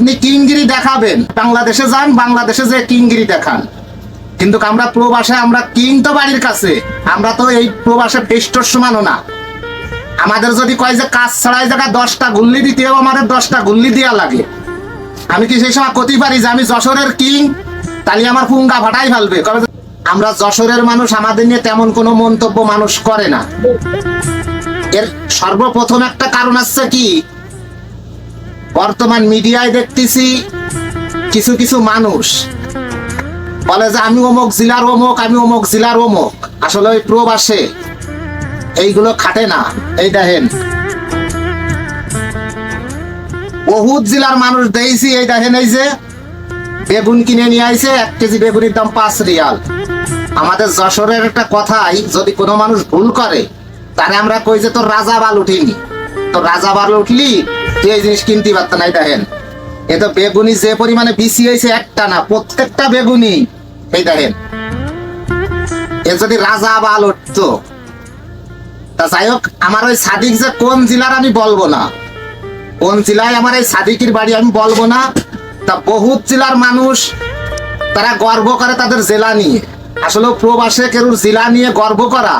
আপনি কিংগিরি দেখাবেন। বাংলাদেশে যান, বাংলাদেশে যে কিংগিরি দেখান। কিন্তু আমরা প্রবাসে, আমরা কিং তো বাড়ির কাছে। আমরা তো এই প্রবাসে পেস্টর সমানও না। আমাদের যদি কয় যে কাজ ছাড়াই জায়গা দশটা গুল্লি দিতে হবে আমাদের দশটা গুল্লি দেওয়া লাগে। আমি কি সেই সময় কতি পারি যে আমি যশোরের কিং? তাহলে আমার পুঙ্গা ফাটাই ফেলবে। আমরা যশোরের মানুষ, আমাদের নিয়ে তেমন কোনো মন্তব্য মানুষ করে না। এর সর্বপ্রথম একটা কারণ আছে কি? বর্তমান মিডিয়ায় দেখতেছি কিছু কিছু মানুষ বলে যে, আমি অমুক, জেলার অমুক, আমি অমুক, জেলার অমুক। আসলে ওই প্রবাসে এইগুলো খাটে না। এই দেখেন, বহুত জেলার মানুষ দেখছি, এই দেখেন এই যে, বেগুন কিনে নিয়ে আইছে, এক কেজি বেগুনের দাম পাঁচ রিয়াল। আমাদের যশোরের একটা কথাই, যদি কোনো মানুষ ভুল করে তারে আমরা কই যে তোর রাজা বাল উঠিনি? তো রাজা বাল উঠলি এই জিনিস কিনতে পারত নাই, দেখেন। এ তো বেগুনি যে পরিমাণে বিসি হয়েছে একটা না, প্রত্যেকটা বেগুনি। এই দেখেন। এ যদি রাজা বাল উঠতো, তা যাই হোক, আমার ওই সাদিক যে কোন জেলার আমি বলব না। কোন জেলায় আমার এই সাদিকের বাড়ি আমি বলব না। তা বহুত জেলার মানুষ, তারা গর্ব করে তাদের জেলা নিয়ে। আসলে প্রবাসে কেউ জেলা নিয়ে গর্ব করা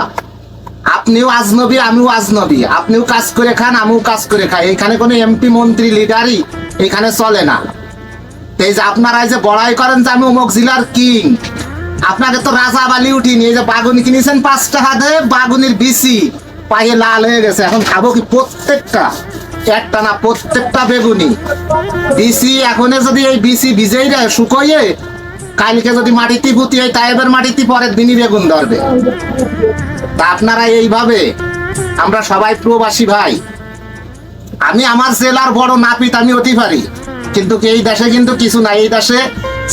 আপনিও আজনবী, আমিও আজনবী। আপনিও কাজ করে খান, আমিও কাজ করে খাই। এখানে কোনো এমপি, মন্ত্রী, লিডারই এখানে চলে না। এই যে আপনারা এই যে বড়াই করেন যে আমি অমুক জেলার কিং, আপনাকে তো রাজা বালি উঠিনি। এই যে বাগুনি কিনেছেন পাঁচ টাকা বাগুনির বিসি পায়ে লাল হয়ে গেছে। এখন খাব কি প্রত্যেকটা? একটা না প্রত্যেকটা বেগুনি। বিসি এখন যদি এই বিসি ভিজেই দেয় শুকোইয়ে কালকে যদি মাটিতে পুঁতি হয় তাইবের মাটিতে পরের দিনই বেগুন ধরবে। তা আপনারা এইভাবে, আমরা সবাই প্রবাসী ভাই। আমি আমার জেলার বড় নাপিত, আমি অতি পারি কিন্তু এই দেশে কিন্তু কিছু নাই। এই দেশে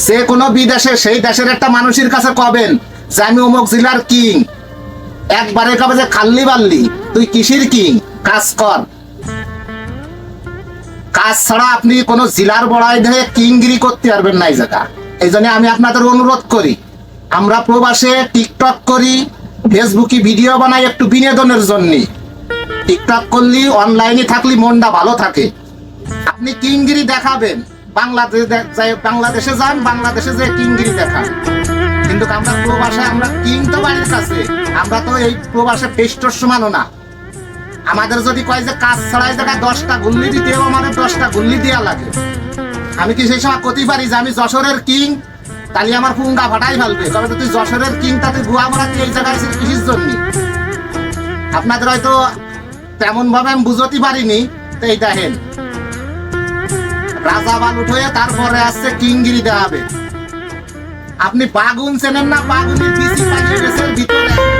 যে কোনো বিদেশে, সেই দেশের একটা মানুষের কাছে কবেন যে আমি অমুক জেলার কিং। একবারে কবে যে খাল্লি বাল্লি, তুই কিসির কিং? কাজ কর। কাজ ছাড়া আপনি কোনো জেলার বড়াই ধরে কিংগিরি করতে পারবেন না এই জায়গা। এই জন্য আমি আপনাদের অনুরোধ করি, আমরা প্রবাসে টিকটক করি ফেসবুকে ভিডিও বানাই একটু বিনোদনের জন্য। টিকটক করলি অনলাইনে থাকলি মনটা ভালো থাকে। আপনি কিংগিরি দেখাবেন, বাংলাদেশ বাংলাদেশে যান, বাংলাদেশে যে কিংগিরি দেখান। কিন্তু আমরা প্রবাসে, আমরা কিং তো বাড়ির কাছে, আমরা তো এই প্রবাসে পেস্টর সমানও না। আমাদের যদি কয় যে কাজ ছাড়াই জায়গায় দশটা গুল্লি দিতে হবে, আমাদের দশটা গুল্লি দেওয়া লাগে। আমি কি সেই সময় কতি পারি যে আমি যশোরের কিং? তাহলে আমার পুঙ্গা ফাটাই ফেলবে। তবে তুই যশোরের কিং, তাতে গুয়া মারা এই জায়গায় কিসের জন্য? আপনাদের হয়তো তেমন ভাবে আমি বুঝতে পারিনি। তো এই দেখেন। রাজা বাল উঠে তারপরে আসছে কিংগিরি দেওয়া হবে আপনি বাগুন চেনেন না? বাগুনের ভিতরে।